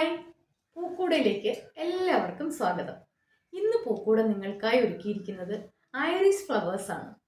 Hi. പൂക്കൂടയിലേക്ക് എല്ലാവർക്കും സ്വാഗതം. ഇന്ന് പൂക്കൂട നിങ്ങൾക്കായി ഒരുക്കിയിരിക്കുന്നത് ഐറിസ് ഫ്ലവേഴ്സ് ആണ്.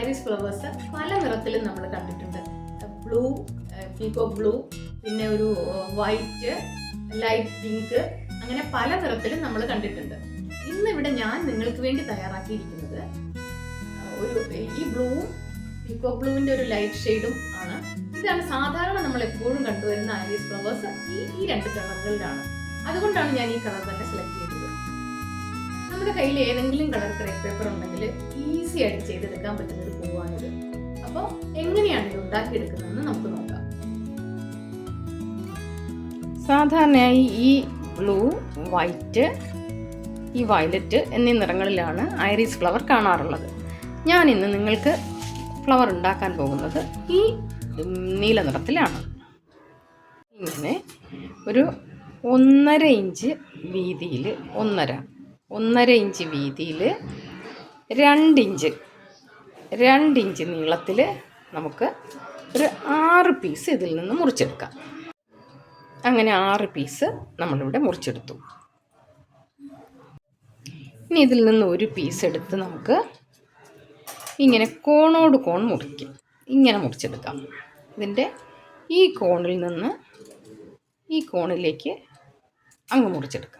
ഐറിസ് ഫ്ലവേഴ്സ് പല നിറത്തിലും നമ്മൾ കണ്ടിട്ടുണ്ട്. ബ്ലൂ പീക്കോ ബ്ലൂ പിന്നെ ഒരു വൈറ്റ് ലൈറ്റ് പിങ്ക് അങ്ങനെ പല നിറത്തിലും നമ്മൾ കണ്ടിട്ടുണ്ട്. ഇന്ന് ഇവിടെ ഞാൻ നിങ്ങൾക്ക് വേണ്ടി തയ്യാറാക്കിയിരിക്കുന്നത് ഒരു ഈ ബ്ലൂവും പീക്കോ ബ്ലൂവിന്റെ ഒരു ലൈറ്റ് ഷെയ്ഡും ആണ്. ഇതാണ് സാധാരണ നമ്മൾ എപ്പോഴും കണ്ടുവരുന്ന ഐറിസ് ഫ്ലവേഴ്സ് ഈ ഈ രണ്ട് കളറുകളിലാണ് അതുകൊണ്ടാണ് ഞാൻ ഈ കളർ തന്നെ സെലക്ട് നമ്മുടെ കയ്യിൽ ഏതെങ്കിലും കളർ ക്രേപ്പ് പേപ്പർ ഉണ്ടെങ്കിൽ ഈസി ആയിട്ട് ചെയ്തെടുക്കാൻ പറ്റുന്ന ഒരു പൂവാണിത് അപ്പോൾ എങ്ങനെയാണ് ഇത് ഉണ്ടാക്കിയെടുക്കുന്നതെന്ന് നമുക്ക് നോക്കാം. സാധാരണയായി ഈ ബ്ലൂ വൈറ്റ് ഈ വയലറ്റ് എന്നീ നിറങ്ങളിലാണ് ഐറിസ് ഫ്ലവർ കാണാറുള്ളത്. ഞാൻ ഇന്ന് നിങ്ങൾക്ക് ഫ്ലവർ ഉണ്ടാക്കാൻ പോകുന്നത് ഈ നീല നിറത്തിലാണ്. ഇങ്ങനെ ഒരു ഒന്നര ഇഞ്ച് വീതിയിൽ ഒന്നര ഒന്നര ഇഞ്ച് വീതിയിൽ രണ്ടിഞ്ച് രണ്ടിഞ്ച് നീളത്തിൽ നമുക്ക് ഒരു ആറ് പീസ് ഇതിൽ നിന്ന് മുറിച്ചെടുക്കാം. അങ്ങനെ ആറ് പീസ് നമ്മളിവിടെ മുറിച്ചെടുത്തു. ഇനി ഇതിൽ നിന്ന് ഒരു പീസ് എടുത്ത് നമുക്ക് ഇങ്ങനെ കോണോട് കോൺ മുറിക്കും. ഇങ്ങനെ മുറിച്ചെടുക്കാം. ഇതിന്റെ ഈ കോണിൽ നിന്ന് ഈ കോണിലേക്ക് അങ്ങ് മുറിച്ചെടുക്കാം.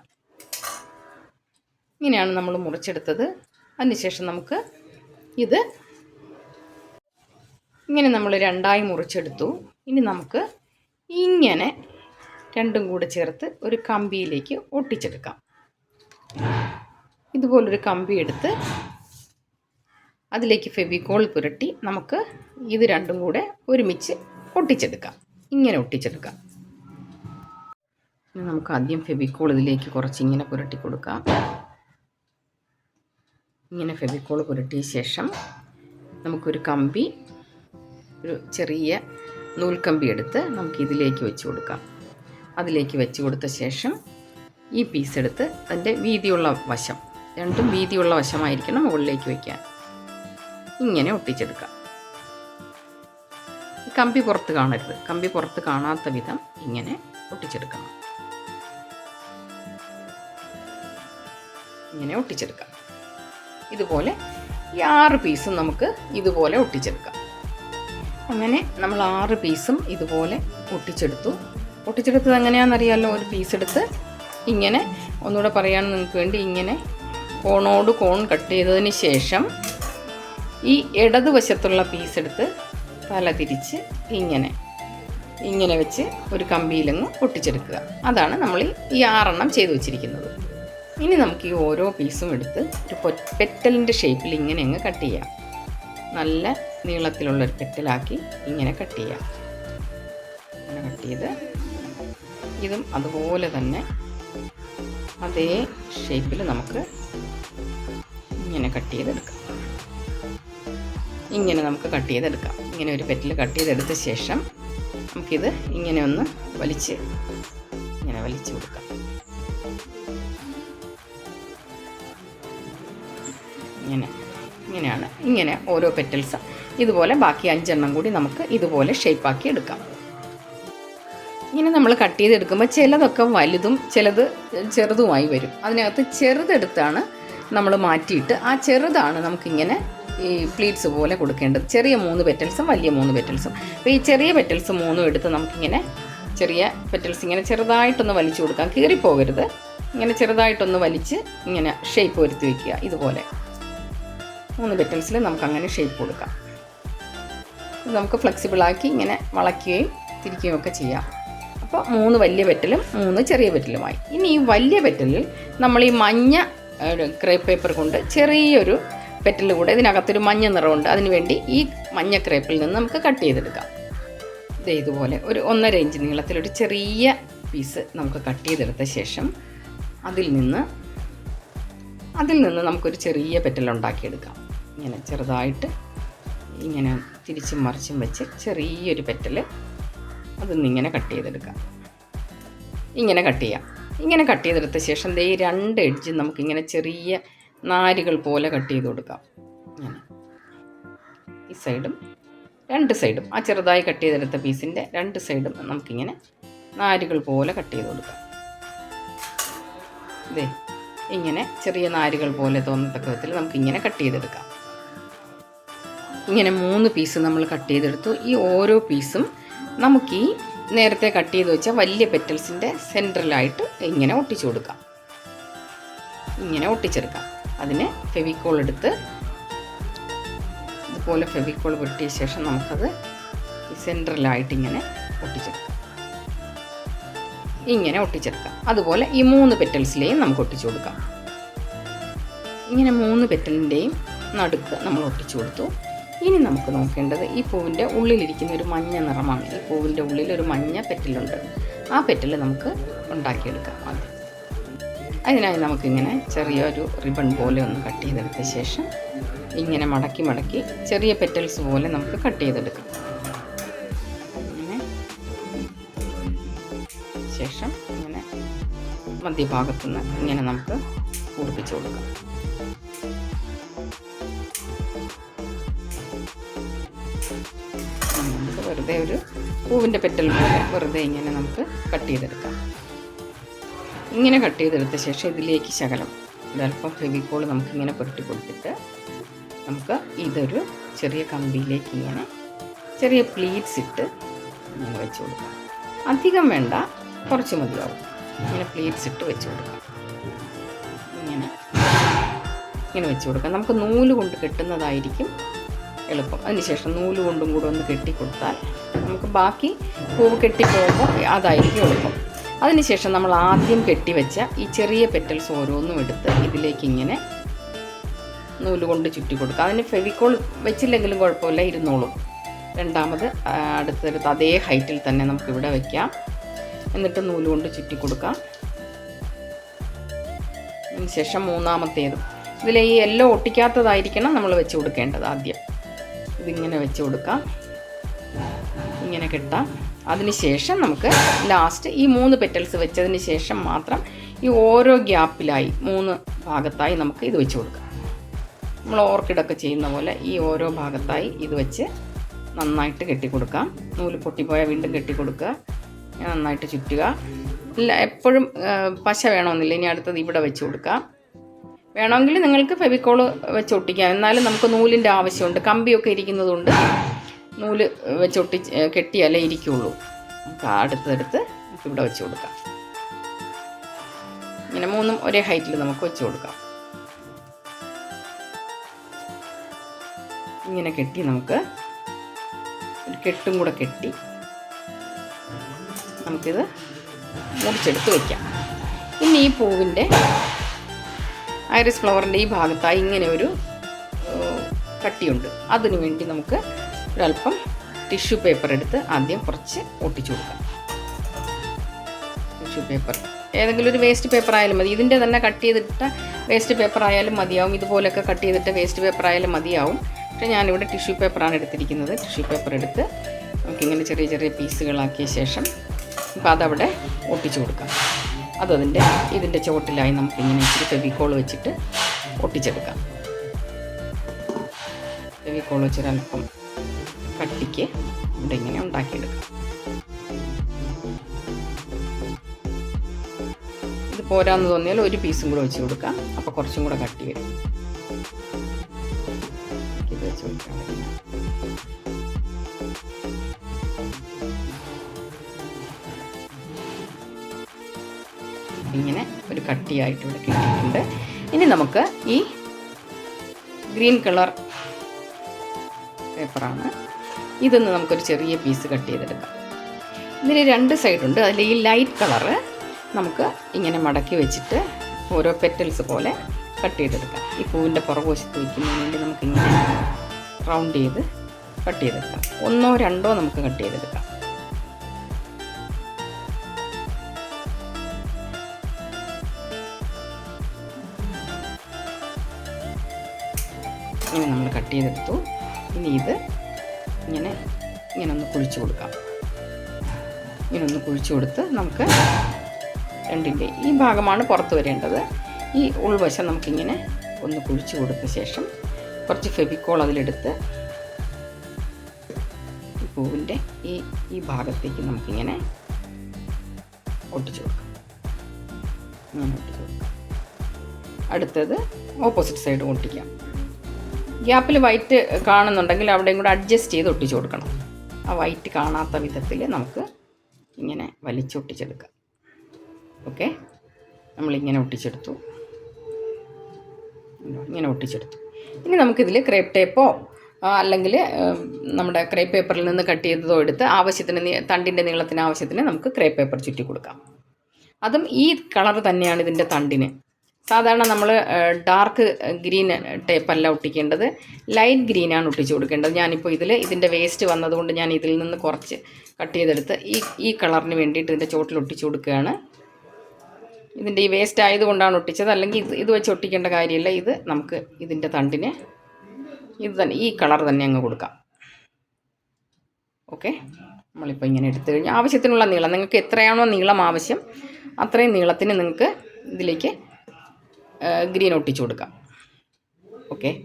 ഇങ്ങനെയാണ് നമ്മൾ മുറിച്ചെടുത്തത്. അതിനുശേഷം നമുക്ക് ഇത് ഇങ്ങനെ നമ്മൾ രണ്ടായി മുറിച്ചെടുത്തു. ഇനി നമുക്ക് ഇങ്ങനെ രണ്ടും കൂടെ ചേർത്ത് ഒരു കമ്പിയിലേക്ക് ഒട്ടിച്ചെടുക്കാം. ഇതുപോലൊരു കമ്പി എടുത്ത് അതിലേക്ക് ഫെവിക്കോൾ പുരട്ടി നമുക്ക് ഇത് രണ്ടും കൂടെ ഒരുമിച്ച് ഒട്ടിച്ചെടുക്കാം. ഇങ്ങനെ ഒട്ടിച്ചെടുക്കാം. നമുക്ക് ആദ്യം ഫെവിക്കോൾ ഇതിലേക്ക് കുറച്ച് ഇങ്ങനെ പുരട്ടി കൊടുക്കാം. ഇങ്ങനെ ഫെവിക്കോൾ പുരട്ടിയ ശേഷം നമുക്കൊരു കമ്പി ഒരു ചെറിയ നൂൽക്കമ്പി എടുത്ത് നമുക്ക് ഇതിലേക്ക് വെച്ച് കൊടുക്കാം. അതിലേക്ക് വെച്ച് കൊടുത്ത ശേഷം ഈ പീസ് എടുത്ത് അതിന്റെ വീതിയുള്ള വശം രണ്ടും വീതിയുള്ള വശമായിരിക്കണം മുകളിലേക്ക് വയ്ക്കാൻ ഇങ്ങനെ ഒട്ടിച്ചെടുക്കാം. കമ്പി പുറത്ത് കാണരുത്. കമ്പി പുറത്ത് കാണാത്ത വിധം ഇങ്ങനെ ഒട്ടിച്ചെടുക്കണം. ഇങ്ങനെ ഒട്ടിച്ചെടുക്കാം. ഇതുപോലെ ഈ ആറ് പീസും നമുക്ക് ഇതുപോലെ ഒട്ടിച്ചെടുക്കാം. അങ്ങനെ നമ്മൾ ആറ് പീസും ഇതുപോലെ ഒട്ടിച്ചെടുത്തു. ഒട്ടിച്ചെടുത്തത് എങ്ങനെയാണെന്നറിയാമല്ലോ ഒരു പീസ് എടുത്ത് ഇങ്ങനെ ഒന്നുകൂടെ പറയാൻ നിങ്ങൾക്ക് വേണ്ടി ഇങ്ങനെ കോണോട് കോൺ കട്ട് ചെയ്തതിന് ശേഷം ഈ ഇടതുവശത്തുള്ള പീസ് എടുത്ത് തല തിരിച്ച് ഇങ്ങനെ ഇങ്ങനെ വെച്ച് ഒരു കമ്പിയിലങ്ങ് ഒട്ടിച്ചെടുക്കുക. അതാണ് നമ്മൾ ഈ ആറെണ്ണം ചെയ്തു വെച്ചിരിക്കുന്നത്. ഇനി നമുക്ക് ഈ ഓരോ പീസും എടുത്ത് ഒരു പെറ്റലിന്റെ ഷേപ്പിൽ ഇങ്ങനെ അങ്ങ് കട്ട് ചെയ്യാം. നല്ല നീളത്തിലുള്ളൊരു പെറ്റലാക്കി ഇങ്ങനെ കട്ട് ചെയ്യാം. ഇങ്ങനെ കട്ട് ചെയ്ത് ഇതും അതുപോലെ തന്നെ അതേ ഷേപ്പിൽ നമുക്ക് ഇങ്ങനെ കട്ട് ചെയ്തെടുക്കാം. ഇങ്ങനെ നമുക്ക് കട്ട് ചെയ്തെടുക്കാം. ഇങ്ങനെ ഒരു പെറ്റിൽ കട്ട് ചെയ്തെടുത്ത ശേഷം നമുക്കിത് ഇങ്ങനെ ഒന്ന് വലിച്ച് ഇങ്ങനെ വലിച്ചു കൊടുക്കാം. ഇങ്ങനെ. ഇങ്ങനെയാണ്. ഇങ്ങനെ ഓരോ പെറ്റൽസ് ഇതുപോലെ ബാക്കി അഞ്ചെണ്ണം കൂടി നമുക്ക് ഇതുപോലെ ഷേപ്പാക്കി എടുക്കാം. ഇങ്ങനെ നമ്മൾ കട്ട് ചെയ്തെടുക്കുമ്പോൾ ചിലതൊക്കെ വലുതും ചിലത് ചെറുതുമായി വരും. അതിനകത്ത് ചെറുതെടുത്താണ് നമ്മൾ മാറ്റിയിട്ട് ആ ചെറുതാണ് നമുക്കിങ്ങനെ ഈ പ്ലീറ്റ്സ് പോലെ കൊടുക്കേണ്ടത്. ചെറിയ മൂന്ന് പെറ്റൽസും വലിയ മൂന്ന് പെറ്റൽസും അപ്പോൾ ഈ ചെറിയ പെറ്റൽസ് മൂന്നും എടുത്ത് നമുക്കിങ്ങനെ ചെറിയ പെറ്റൽസ് ഇങ്ങനെ ചെറുതായിട്ടൊന്ന് വലിച്ചു കൊടുക്കാം. കീറിപ്പോകരുത്. ഇങ്ങനെ ചെറുതായിട്ടൊന്ന് വലിച്ച് ഇങ്ങനെ ഷേപ്പ് വരുത്തി വയ്ക്കുക ഇതുപോലെ. മൂന്ന് പെറ്റൽസിൽ നമുക്ക് അങ്ങനെ ഷേപ്പ് കൊടുക്കാം. ഇത് നമുക്ക് ഫ്ലെക്സിബിളാക്കി ഇങ്ങനെ വളയ്ക്കുകയും തിരിക്കുകയും ഒക്കെ ചെയ്യാം. അപ്പോൾ മൂന്ന് വലിയ പെറ്റലും മൂന്ന് ചെറിയ പെറ്റലുമായി ഇനി ഈ വലിയ പെറ്റലിൽ നമ്മൾ ഈ മഞ്ഞ ക്രേപ്പ് പേപ്പർ കൊണ്ട് ചെറിയൊരു പെറ്റൽ കൂടെ ഇതിനകത്തൊരു മഞ്ഞ നിറമുണ്ട്. അതിനുവേണ്ടി ഈ മഞ്ഞ ക്രേപ്പിൽ നിന്ന് നമുക്ക് കട്ട് ചെയ്തെടുക്കാം. ദേ ഇതുപോലെ ഒരു ഒന്നര ഇഞ്ച് നീളത്തിലൊരു ചെറിയ പീസ് നമുക്ക് കട്ട് ചെയ്തെടുത്ത ശേഷം അതിൽ നിന്ന് അതിൽ നിന്ന് നമുക്കൊരു ചെറിയ പെറ്റൽ ഉണ്ടാക്കിയെടുക്കാം. ഇങ്ങനെ ചെറുതായിട്ട് ഇങ്ങനെ തിരിച്ചും മറിച്ചും വെച്ച് ചെറിയൊരു പെറ്റൽ അതിൽ ഇങ്ങനെ കട്ട് ചെയ്തെടുക്കാം. ഇങ്ങനെ കട്ട് ചെയ്യാം. ഇങ്ങനെ കട്ട് ചെയ്തെടുത്ത ശേഷം ദേ രണ്ട് എഡ്ജും നമുക്കിങ്ങനെ ചെറിയ നാരുകൾ പോലെ കട്ട് ചെയ്ത് കൊടുക്കാം. ഇങ്ങനെ. ഈ സൈഡും രണ്ട് സൈഡും. ആ ചെറുതായി കട്ട് ചെയ്തെടുത്ത പീസിന്റെ രണ്ട് സൈഡും നമുക്കിങ്ങനെ നാരുകൾ പോലെ കട്ട് ചെയ്ത് കൊടുക്കാം. ഇതേ ഇങ്ങനെ ചെറിയ നാരുകൾ പോലെ തോന്നത്തക്ക വിധത്തിൽ നമുക്കിങ്ങനെ കട്ട് ചെയ്തെടുക്കാം. ഇങ്ങനെ മൂന്ന് പീസ് നമ്മൾ കട്ട് ചെയ്തെടുത്തു. ഈ ഓരോ പീസും നമുക്ക് ഈ നേരത്തെ കട്ട് ചെയ്ത് വെച്ച വലിയ പെറ്റൽസിന്റെ സെന്ററിലായിട്ട് ഇങ്ങനെ ഒട്ടിച്ചു കൊടുക്കാം. ഇങ്ങനെ ഒട്ടിച്ചെടുക്കാം. അതിന് ഫെവിക്കോൾ എടുത്ത് ഇതുപോലെ ഫെവിക്കോൾ വെട്ടിയ ശേഷം നമുക്കത് സെന്ററിലായിട്ട് ഇങ്ങനെ ഒട്ടിച്ചെടുക്കാം. ഇങ്ങനെ ഒട്ടിച്ചെടുക്കാം. അതുപോലെ ഈ മൂന്ന് പെറ്റൽസിലെയും നമുക്ക് ഒട്ടിച്ചു കൊടുക്കാം. ഇങ്ങനെ മൂന്ന് പെറ്റലിന്റെയും നടുക്ക് നമ്മൾ ഒട്ടിച്ചു കൊടുത്തു. ഇനി നമുക്ക് നോക്കേണ്ടത് ഈ പൂവിന്റെ ഉള്ളിലിരിക്കുന്ന ഒരു മഞ്ഞ നിറമാണ്. ഈ പൂവിന്റെ ഉള്ളിൽ ഒരു മഞ്ഞ പെറ്റലുണ്ട്. ആ പെറ്റൽ നമുക്ക് ഉണ്ടാക്കിയെടുക്കാം അത് അതിനായി നമുക്കിങ്ങനെ ചെറിയൊരു റിബൺ പോലെ ഒന്ന് കട്ട് ചെയ്തെടുത്ത ശേഷം ഇങ്ങനെ മടക്കി മടക്കി ചെറിയ പെറ്റൽസ് പോലെ നമുക്ക് കട്ട് ചെയ്തെടുക്കാം. അങ്ങനെ. ശേഷം ഇങ്ങനെ മധ്യഭാഗത്തുനിന്ന് ഇങ്ങനെ നമുക്ക് കൂടിപ്പിച്ച് കൊടുക്കാം. നമുക്ക് വെറുതെ ഒരു പൂവിന്റെ പെറ്റൽ പോലെ വെറുതെ ഇങ്ങനെ നമുക്ക് കട്ട് ചെയ്തെടുക്കാം. ഇങ്ങനെ കട്ട് ചെയ്തെടുത്ത ശേഷം ഇതിലേക്ക് ശകലം ഒരല്പം ഫെവിക്കോൾ നമുക്കിങ്ങനെ പുരട്ടി കൊടുത്തിട്ട് നമുക്ക് ഇതൊരു ചെറിയ കമ്പിയിലേക്ക് ഇങ്ങനെ ചെറിയ പ്ലീറ്റ്സ് ഇട്ട് ഇങ്ങനെ വെച്ച് കൊടുക്കാം. അധികം വേണ്ട കുറച്ച് മതിയാവും. ഇങ്ങനെ പ്ലീറ്റ്സ് ഇട്ട് വെച്ച് കൊടുക്കാം. ഇങ്ങനെ ഇങ്ങനെ വെച്ച് കൊടുക്കാം. നമുക്ക് നൂൽ കൊണ്ട് കെട്ടുന്നതായിരിക്കും എളുപ്പം. അതിനുശേഷം നൂൽ കൊണ്ടും കൂടെ ഒന്ന് കെട്ടിക്കൊടുത്താൽ നമുക്ക് ബാക്കി പൂവ് കെട്ടിപ്പോകുമ്പോൾ അതായിരിക്കും എളുപ്പം. അതിനുശേഷം നമ്മൾ ആദ്യം കെട്ടിവെച്ച ഈ ചെറിയ പെറ്റൽസ് ഓരോന്നും എടുത്ത് ഇതിലേക്ക് ഇങ്ങനെ നൂൽ കൊണ്ട് ചുറ്റി കൊടുക്കുക. അതിന് ഫെവിക്കോൾ വെച്ചില്ലെങ്കിലും കുഴപ്പമില്ല ഇരുന്നോളും. രണ്ടാമത് അടുത്തടുത്ത് അതേ ഹൈറ്റിൽ തന്നെ നമുക്ക് ഇവിടെ വെക്കാം. എന്നിട്ട് നൂൽ കൊണ്ട് ചുറ്റി കൊടുക്കാം. അതിനുശേഷം മൂന്നാമത്തേതും. ഇതിൽ ഈ എല്ലാം ഒട്ടിക്കാത്തതായിരിക്കണം നമ്മൾ വെച്ച് കൊടുക്കേണ്ടത് ആദ്യം. ഇതിങ്ങനെ വെച്ച് കൊടുക്കാം. ഇങ്ങനെ കിട്ടാം. അതിനുശേഷം നമുക്ക് ലാസ്റ്റ് ഈ മൂന്ന് പെറ്റൽസ് വെച്ചതിന് ശേഷം മാത്രം ഈ ഓരോ ഗ്യാപ്പിലായി മൂന്ന് ഭാഗത്തായി നമുക്ക് ഇത് വെച്ച് കൊടുക്കാം. നമ്മൾ ഓർക്കിഡൊക്കെ ചെയ്യുന്ന പോലെ ഈ ഓരോ ഭാഗത്തായി ഇത് വെച്ച് നന്നായിട്ട് കെട്ടിക്കൊടുക്കാം നൂൽ പൊട്ടിപ്പോയാൽ വീണ്ടും കെട്ടിക്കൊടുക്കുക നന്നായിട്ട് ചുറ്റുക. എപ്പോഴും പശ വേണമെന്നില്ല. ഇനി അടുത്തത് ഇവിടെ വെച്ച് കൊടുക്കാം. വേണമെങ്കിൽ നിങ്ങൾക്ക് ഫെവിക്കോൾ വെച്ച് ഒട്ടിക്കാം. എന്നാലും നമുക്ക് നൂലിന്റെ ആവശ്യമുണ്ട്. കമ്പിയൊക്കെ ഇരിക്കുന്നതുകൊണ്ട് നൂൽ വെച്ചൊട്ടി കെട്ടിയാലേ ഇരിക്കുള്ളൂ. നമുക്ക് അടുത്തടുത്ത് നമുക്ക് ഇവിടെ വെച്ച് കൊടുക്കാം. ഇങ്ങനെ മൂന്നും ഒരേ ഹൈറ്റിൽ നമുക്ക് വെച്ച് കൊടുക്കാം. ഇങ്ങനെ കെട്ടി നമുക്ക് ഒരു കെട്ടും കൂടെ കെട്ടി നമുക്കിത് മുറിച്ചെടുത്ത് വയ്ക്കാം ഇനി ഈ പൂവിന്റെ ഐറിസ് ഫ്ലവറിന്റെ ഈ ഭാഗത്തായി ഇങ്ങനെ ഒരു കട്ടിയുണ്ട്. അതിനു വേണ്ടി നമുക്ക് ഒരല്പം ടിഷ്യൂ പേപ്പർ എടുത്ത് ആദ്യം കുറച്ച് ഒട്ടിച്ചു കൊടുക്കാം. Tissue paper. ഏതെങ്കിലും ഒരു വേസ്റ്റ് പേപ്പർ ആയാലും മതി. ഇതിന്റെ തന്നെ കട്ട് ചെയ്തിട്ട വേസ്റ്റ് പേപ്പർ ആയാലും മതിയാവും. ഇതുപോലൊക്കെ കട്ട് ചെയ്തിട്ട് വേസ്റ്റ് പേപ്പർ ആയാലും മതിയാവും. പക്ഷേ ഞാനിവിടെ ടിഷ്യൂ പേപ്പറാണ് എടുത്തിരിക്കുന്നത്. ടിഷ്യൂ പേപ്പർ എടുത്ത് നമുക്കിങ്ങനെ ചെറിയ ചെറിയ പീസുകളാക്കിയ ശേഷം അപ്പോൾ അതവിടെ ഒട്ടിച്ചു കൊടുക്കാം. അതതിന്റെ ഇതിന്റെ ചുവട്ടിലായി നമുക്കിങ്ങനെ ഇച്ചിരി ഫെവിക്കോൾ വെച്ചിട്ട് ഒട്ടിച്ചെടുക്കാം. ഫെവിക്കോൾ വെച്ചൊരൽപ്പം കട്ടിക്ക് ഇവിടെ ഇങ്ങനെ ഉണ്ടാക്കിയെടുക്കാം. ഇത് പോരാന്ന് തോന്നിയാൽ ഒരു പീസും കൂടെ വെച്ച് കൊടുക്കാം. അപ്പോൾ കുറച്ചും കൂടെ കട്ടി വരും. ഇത് വെച്ച് കൊടുക്കാം. ഇങ്ങനെ ഒരു കട്ടിയായിട്ട് ഇവിടെ കിട്ടിയിട്ടുണ്ട്. ഇനി നമുക്ക് ഈ ഗ്രീൻ കളർ പേപ്പറാണ്. ഇതൊന്ന് നമുക്കൊരു ചെറിയ പീസ് കട്ട് ചെയ്തെടുക്കാം. ഇതിന് രണ്ട് സൈഡുണ്ട്. അതിൽ ഈ ലൈറ്റ് കളറ് നമുക്ക് ഇങ്ങനെ മടക്കി വെച്ചിട്ട് ഓരോ പെറ്റൽസ് പോലെ കട്ട് ചെയ്തെടുക്കാം. ഈ പൂവിന്റെ പുറകുവശത്ത് വയ്ക്കുന്നതിന് വേണ്ടി നമുക്കിങ്ങനെ റൗണ്ട് ചെയ്ത് കട്ട് ചെയ്തെടുക്കാം. ഒന്നോ രണ്ടോ നമുക്ക് കട്ട് ചെയ്തെടുക്കാം. ഇങ്ങനെ നമ്മൾ കട്ട് ചെയ്തെടുത്തു. ഇനി ഇത് ഇങ്ങനെ ഇങ്ങനെ ഒന്ന് കുഴിച്ചു കൊടുക്കാം. ഇങ്ങനെ ഒന്ന് കുഴിച്ചു കൊടുത്ത് നമുക്ക് രണ്ടിന്റെ ഈ ഭാഗമാണ് പുറത്ത് വരേണ്ടത്. ഈ ഉൾവശം നമുക്കിങ്ങനെ ഒന്ന് കുഴിച്ചു കൊടുത്ത ശേഷം കുറച്ച് ഫെബിക്കോൾ അതിലെടുത്ത് പൂവിന്റെ ഈ ഈ ഭാഗത്തേക്ക് നമുക്കിങ്ങനെ ഒട്ടിച്ചു കൊടുക്കാം. ഒട്ടിച്ചു കൊടുക്കാം. അടുത്തത് ഓപ്പോസിറ്റ് സൈഡ് ഒട്ടിക്കാം. ഗ്യാപ്പിൽ വൈറ്റ് കാണുന്നുണ്ടെങ്കിൽ അവിടെയും കൂടെ അഡ്ജസ്റ്റ് ചെയ്ത് ഒട്ടിച്ചു കൊടുക്കണം. ആ വൈറ്റ് കാണാത്ത വിധത്തിൽ നമുക്ക് ഇങ്ങനെ വലിച്ചൊട്ടിച്ചെടുക്കാം ഓക്കെ? നമ്മളിങ്ങനെ ഒട്ടിച്ചെടുത്തു. ഇങ്ങനെ ഒട്ടിച്ചെടുത്തു. ഇനി നമുക്കിതിൽ ക്രേപ്പ് ടേപ്പോ അല്ലെങ്കിൽ നമ്മുടെ ക്രേപ്പ് പേപ്പറിൽ നിന്ന് കട്ട് ചെയ്തതോ എടുത്ത് ആവശ്യത്തിന് തണ്ടിന്റെ നീളത്തിന് ആവശ്യത്തിന് നമുക്ക് ക്രേപ്പ് പേപ്പർ ചുറ്റി കൊടുക്കാം. അതും ഈ കളർ തന്നെയാണ് ഇതിന്റെ തണ്ടിന്. സാധാരണ നമ്മൾ ഡാർക്ക് ഗ്രീൻ ടേപ്പല്ല ഒട്ടിക്കേണ്ടത്. ലൈറ്റ് ഗ്രീനാണ് ഒട്ടിച്ചു കൊടുക്കേണ്ടത്. ഞാനിപ്പോൾ ഇതിൽ ഇതിന്റെ വേസ്റ്റ് വന്നതുകൊണ്ട് ഞാൻ ഇതിൽ നിന്ന് കുറച്ച് കട്ട് ചെയ്തെടുത്ത് ഈ ഈ കളറിന് വേണ്ടിയിട്ട് ഇതിന്റെ ചോട്ടിൽ ഒട്ടിച്ചു കൊടുക്കുകയാണ്. ഇതിന്റെ ഈ വേസ്റ്റ് ആയതുകൊണ്ടാണ് ഒട്ടിച്ചത്. അല്ലെങ്കിൽ ഇത് ഇത് വെച്ച് ഒട്ടിക്കേണ്ട കാര്യമില്ല. ഇത് നമുക്ക് ഇതിന്റെ തണ്ടിന് ഇത് തന്നെ ഈ കളർ തന്നെ അങ്ങ് കൊടുക്കാം. ഓക്കെ നമ്മളിപ്പോൾ ഇങ്ങനെ എടുത്തു കഴിഞ്ഞാൽ ആവശ്യത്തിനുള്ള നീളം. നിങ്ങൾക്ക് എത്രയാണോ നീളം ആവശ്യം അത്രയും നീളത്തിന് നിങ്ങൾക്ക് ഇതിലേക്ക് ഗ്രീൻ ഒട്ടിച്ചു കൊടുക്കാം. ഓക്കെ?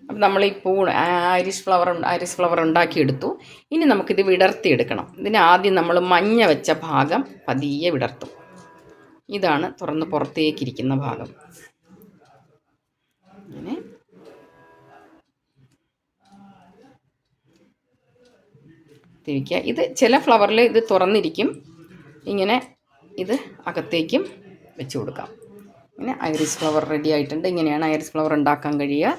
അപ്പം നമ്മൾ ഈ പൂ ഐറിഷ് ഫ്ലവർ ഐറിഷ് ഫ്ലവർ ഉണ്ടാക്കിയെടുത്തു. ഇനി നമുക്കിത് വിടർത്തിയെടുക്കണം. ഇതിന് ആദ്യം നമ്മൾ മഞ്ഞ വെച്ച ഭാഗം പതിയെ വിടർത്തും. ഇതാണ് തുറന്ന് പുറത്തേക്കിരിക്കുന്ന ഭാഗം. അങ്ങനെ തിരിക്കുക. ഇത് ചില ഫ്ലവറിൽ ഇത് തുറന്നിരിക്കും. ഇങ്ങനെ ഇത് അകത്തേക്കും വെച്ച് കൊടുക്കാം. ഇങ്ങനെ ഐറിസ് ഫ്ലവർ റെഡി ആയിട്ടുണ്ട്. ഇങ്ങനെയാണ് ഐറിസ് ഫ്ലവർ ഉണ്ടാക്കാൻ കഴിയുക.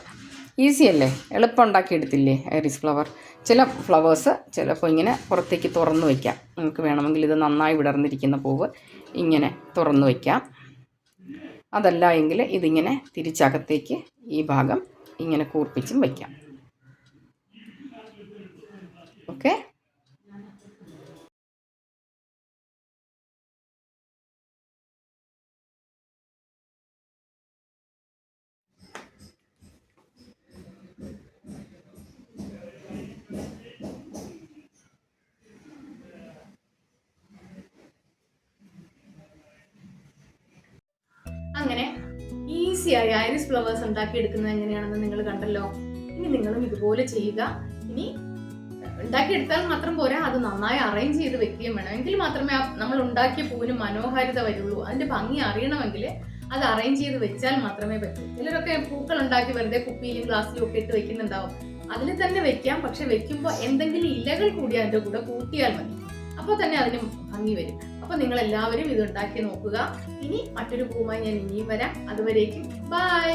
ഈസി അല്ലേ? എളുപ്പം ഉണ്ടാക്കിയെടുത്തില്ലേ ഐറിസ് ഫ്ലവർ? ചില ഫ്ലവേഴ്സ് ചിലപ്പോൾ ഇങ്ങനെ പുറത്തേക്ക് തുറന്നു വയ്ക്കാം നിങ്ങൾക്ക് വേണമെങ്കിൽ ഇത് നന്നായി വിടർന്നിരിക്കുന്ന പൂവ് ഇങ്ങനെ തുറന്നു വയ്ക്കാം അതല്ല എങ്കിൽ ഇതിങ്ങനെ തിരിച്ചകത്തേക്ക് ഈ ഭാഗം ഇങ്ങനെ കൂർപ്പിച്ചും വയ്ക്കാം ഈസിയായി ഐറിസ് ഫ്ലവേഴ്സ് ഉണ്ടാക്കി എടുക്കുന്നത് എങ്ങനെയാണെന്ന് നിങ്ങൾ കണ്ടല്ലോ. ഇനി നിങ്ങളും ഇതുപോലെ ചെയ്യുക. ഇനി ഉണ്ടാക്കിയെടുത്താൽ മാത്രം പോരാ. അത് നന്നായി അറേഞ്ച് ചെയ്ത് വെക്കുകയും വേണം. എങ്കിൽ മാത്രമേ നമ്മൾ ഉണ്ടാക്കിയ പൂവിന് മനോഹാരിത വരുള്ളൂ. അതിന്റെ ഭംഗി അറിയണമെങ്കിൽ അത് അറേഞ്ച് ചെയ്ത് വെച്ചാൽ മാത്രമേ പറ്റൂ. ചിലരൊക്കെ പൂക്കൾ ഉണ്ടാക്കി വെറുതെ കുപ്പിയിലും ഗ്ലാസ്സിലും ഒക്കെ ഇട്ട് വെക്കുന്നുണ്ടാവും. അതിൽ തന്നെ വെക്കാം. പക്ഷെ വെക്കുമ്പോൾ എന്തെങ്കിലും ഇലകൾ കൂടി അതിന്റെ കൂടെ കൂട്ടിയാൽ മതി. അപ്പോൾ തന്നെ അതിന് ഭംഗി വരും. അപ്പോൾ നിങ്ങൾ എല്ലാവരും ഇത് ഉണ്ടാക്കി നോക്കുക. ഇനി മറ്റൊരു പൂവുമായി ഞാൻ ഇനിയും വരാം. അതുവരേക്കും ബൈ